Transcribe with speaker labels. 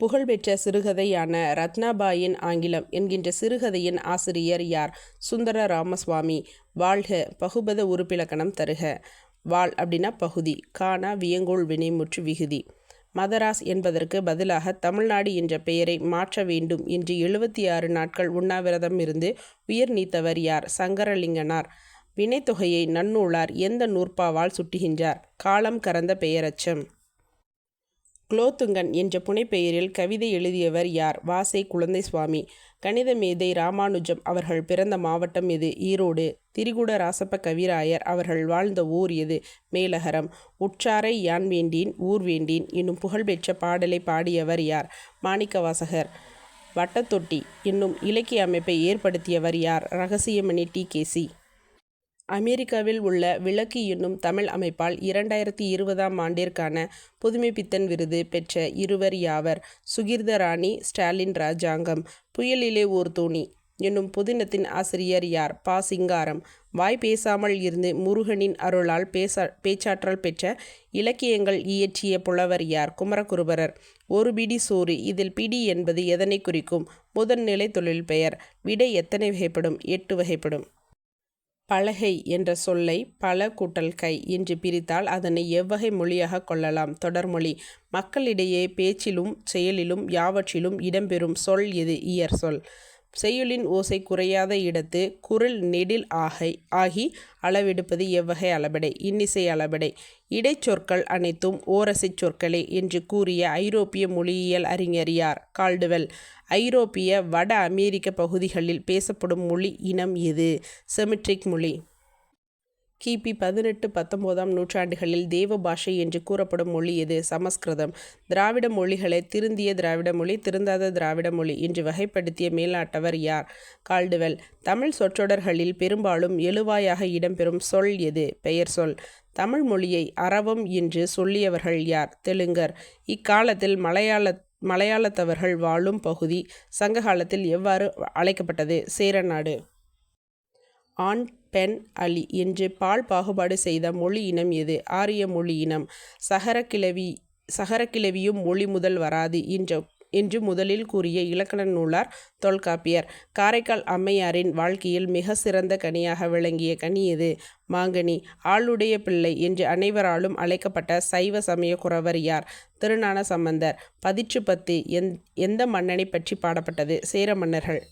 Speaker 1: புகழ்பெற்ற சிறுகதையான ரத்னாபாயின் ஆங்கிலம் என்கின்ற சிறுகதையின் ஆசிரியர் யார்? சுந்தர ராமசுவாமி வாழ்க பகுபத உறுப்பிலக்கணம் தருக. வாழ் அப்படின்னா பகுதி. காணா வியங்கோள் வினைமுற்று விகுதி. மதராஸ் என்பதற்கு பதிலாக தமிழ்நாடு என்ற பெயரை மாற்ற வேண்டும் என்று எழுபத்தி ஆறு நாட்கள் உண்ணாவிரதம் இருந்து உயிர் நீத்தவர் யார்? சங்கரலிங்கனார். வினைத்தொகையை நன்னூலார் எந்த நூற்பாவால் சுட்டுகின்றார்? காலம் கறந்த பெயரச்சம். குலோத்துங்கன் என்ற புனைப்பெயரில் கவிதை எழுதியவர் யார்? வாசை குழந்தை சுவாமி கணித மேதை ராமானுஜம் அவர்கள் பிறந்த மாவட்டம் எது? ஈரோடு. திரிகுட ராசப்ப கவிராயர் அவர்கள் வாழ்ந்த ஊர் எது? மேலகரம். உற்றாரை யான் வேண்டீன் ஊர் வேண்டீன் என்னும் புகழ்பெற்ற பாடலை பாடியவர் யார்? மாணிக்கவாசகர். வட்டத்தொட்டி என்னும் இலக்கிய அமைப்பை ஏற்படுத்தியவர் யார்? ரகசியமணி டி கேசி அமெரிக்காவில் உள்ள விளக்கு என்னும் தமிழ் அமைப்பால் இரண்டாயிரத்தி இருபதாம் ஆண்டிற்கான புதுமைப்பித்தன் விருது பெற்ற இருவர் யாவர்? சுகிர்தராணி ஸ்டாலின் ராஜாங்கம் புயலிலே ஓர் தோணி என்னும் புதினத்தின் ஆசிரியர் யார்? பா. சிங்காரம். வாய் பேசாமல் இருந்து முருகனின் அருளால் பேச பேச்சாற்றல் பெற்ற இலக்கியங்கள் இயற்றிய புலவர் யார்? குமரகுருபரர். ஒரு பிடி சோறு. இதில் பிடி என்பது எதனை குறிக்கும்? முதன்நிலை தொழில் பெயர். விடை எத்தனை வகைப்படும்? எட்டு வகைப்படும். பலகை என்ற சொல்லை பல கூட்டல் கை என்று பிரித்தால் அதனை எவ்வகை மொழியாக கொள்ளலாம். தொடர்மொழி மக்களிடையே பேச்சிலும் செயலிலும் யாவற்றிலும் இடம்பெறும் சொல் எது? இயற் சொல். செய்யுளின் ஓசை குறையாத இடத்து குரல் நெடில் ஆகை ஆகி அளவெடுப்பது எவ்வகை அளபடை இன்னிசை அளபடை. இடைச்சொற்கள் அனைத்தும் ஓரசைச் சொற்களே என்று கூறிய ஐரோப்பிய மொழியியல் அறிஞரியார் கால்டுவெல். ஐரோப்பிய வட அமெரிக்க பகுதிகளில் பேசப்படும் மொழி இனம் எது? செமிட்ரிக் மொழி. கிபி பதினெட்டு பத்தொம்போதாம் நூற்றாண்டுகளில் தேவ பாஷை என்று கூறப்படும் மொழி எது? சமஸ்கிருதம். திராவிட மொழிகளை திருந்திய திராவிட மொழி திருந்தாத திராவிட மொழி என்று வகைப்படுத்திய மேலாட்டவர் யார்? கால்டுவெல். தமிழ் சொற்றொடர்களில் பெரும்பாலும் எழுவாயாக இடம்பெறும் சொல் எது? பெயர் சொல். தமிழ் மொழியை அறவம் என்று சொல்லியவர்கள் யார்? தெலுங்கர். இக்காலத்தில் மலையாள மலையாளத்தவர்கள் வாழும் பகுதி சங்க காலத்தில் எவ்வாறு அழைக்கப்பட்டது? சேரநாடு. ஆண் பெண் அலி என்று பால் பாகுபாடு செய்த மொழி இனம் எது? ஆரிய மொழி இனம். சகரக்கிழவி சகரக்கிழவியும் மொழி முதல் வராது என்ற என்று முதலில் கூறிய இலக்கண நூலார் தொல்காப்பியர். காரைக்கால் அம்மையாரின் வாழ்க்கையில் மிக சிறந்த கனியாக விளங்கிய கனி எது? மாங்கனி. ஆளுடைய பிள்ளை என்று அனைவராலும் அழைக்கப்பட்ட சைவ சமய குறவர் யார்? திருஞான சம்பந்தர் பதிற்று பத்து எந் எந்த மன்னனை பற்றி பாடப்பட்டது? சேர மன்னர்கள்.